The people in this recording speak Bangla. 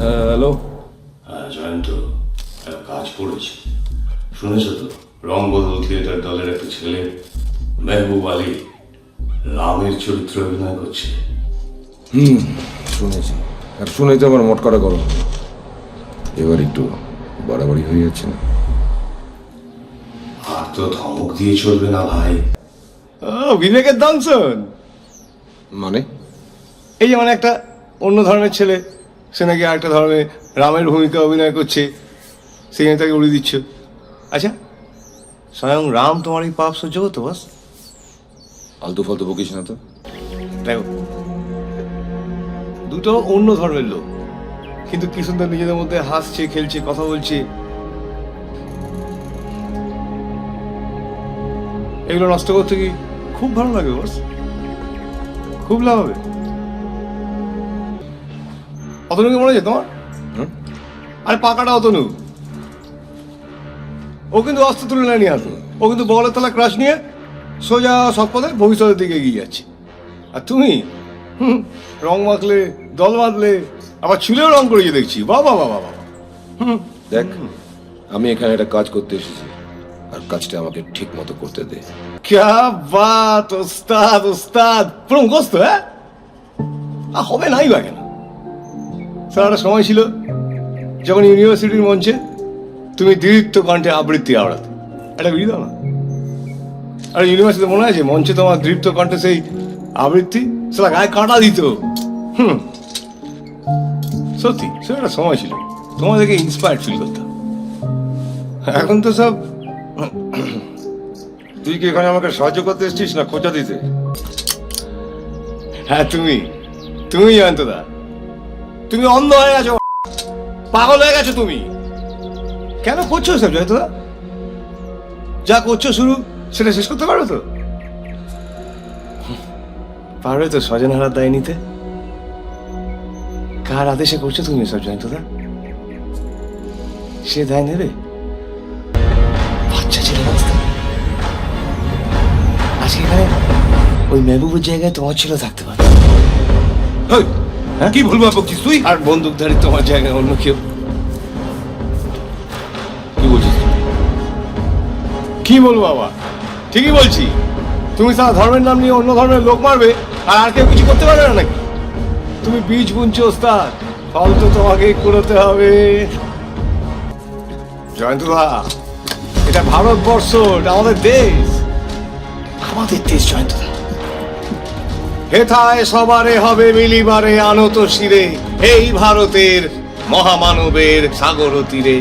হ্যালো হ্যাঁ জয়ন্ত একটা কাজ পড়েছে শুনেছ তো রং বদল থিয়েটার দলের একটা ছেলে মেহবুব আলী রামের চরিত্র অভিনয় করছে। শুনেছি। আর শুনেই তো আমার মটকাটা গরম। এবার একটু বাড়াবাড়ি হয়ে যাচ্ছে না? আর তো ধমক দিয়ে চলবে না ভাই। ও বিবেকের দংশন? মানে? এই যেমন একটা অন্য ধর্মের ছেলে। সে নাকি আরেকটা ধর্মে রামের ভূমিকা অভিনয় করছে সেখানে তাকে উড়িয়ে দিচ্ছ। আচ্ছা স্বয়ং রাম তোমার এই পাপ সহ্য করতো বাস আলতু ফালতু বকিস না তো। দেখো দুটো অন্য ধর্মের লোক কিন্তু কি সুন্দর নিজেদের মধ্যে হাসছে খেলছে কথা বলছে। এগুলো নষ্ট করতে কি খুব ভালো লাগে বস খুব লাভ হবে। অতনুকে মনে আছে তোমার? হুম? আরে পাকাটা অতনু। ও কিন্তু অস্ত্র তুলে নেয়নি হাতে ও কিন্তু বগলের তলা ক্রাশ নিয়ে সোজা সৎপথে ভবিষ্যতের দিকে এগিয়ে যাচ্ছে। আর তুমি? হুম রং মাখলে দল বাঁধলে আবার চুলেও রং করেছে দেখছি। বাবা বাবা বাবা দেখ আমি এখানে একটা কাজ করতে এসেছি। আর কাজটা আমাকে ঠিক মতো করতে দে। ক্যা বাত ওস্তাদ ওস্তাদ। পুরো মুখস্ত হ্যাঁ? হবে নাই বা কেন? স্যার একটা সময় ছিল যখন ইউনিভার্সিটির মঞ্চে তুমি দীর্ঘ কণ্ঠে আবৃত্তি আওড়াতে। এটা দাও না আর ইউনিভার্সিটি মনে আছে মঞ্চে তোমার দৃপ্ত কণ্ঠে সেই আবৃত্তি সেটা গায়ে কাটা দিত। হুম। সত্যি সে একটা সময় ছিল। তোমাদেরকে দেখে ইন্সপায়ার্ড ফিল করতাম। এখন তো সব তুই কি এখানে আমাকে সাহায্য করতে এসেছিস না খোঁজা দিতে? হ্যাঁ তুমি। তুমি জয়ন্তদা তুমি অন্ধ হয়ে গেছো। পাগল হয়ে গেছো তুমি। কেন করছ সব জয়ন্তদা যা করছ শুরু সেটা শেষ করতে পারবে তো? পারবে তো স্বজন হারার দায় নিতে। কার আদেশে করছ তুমি সব জয়ন্তদা সে দায় নেবে? বাচ্চা ছেলে রাস্তা আজকে এখানে ওই মেহবুবের জায়গায় তোমার ছেলে থাকতে পারে। কি ভুলবা বকছিস তুই? আর বন্দুকধারী তোমার জায়গায় অন্য কেউ কি বলছিস কি বলব বাবা? ঠিকই বলছি। তুমি সারা ধর্মের নাম নিয়ে অন্য ধর্মের লোক মারবে আর আর কেউ কিছু করতে পারবে না নাকি? তুমি বীজ বুনছো ওস্তাদ। ফল তো তোমাকেই কুড়োতে হবে। জয়ন্ত দা এটা ভারতবর্ষ এটা আমাদের দেশ। আমাদের দেশ জয়ন্ত দা। হেথায় সবারে হবে মিলিবারে আনত শিরে এই ভারতের মহামানবের সাগর তীরে।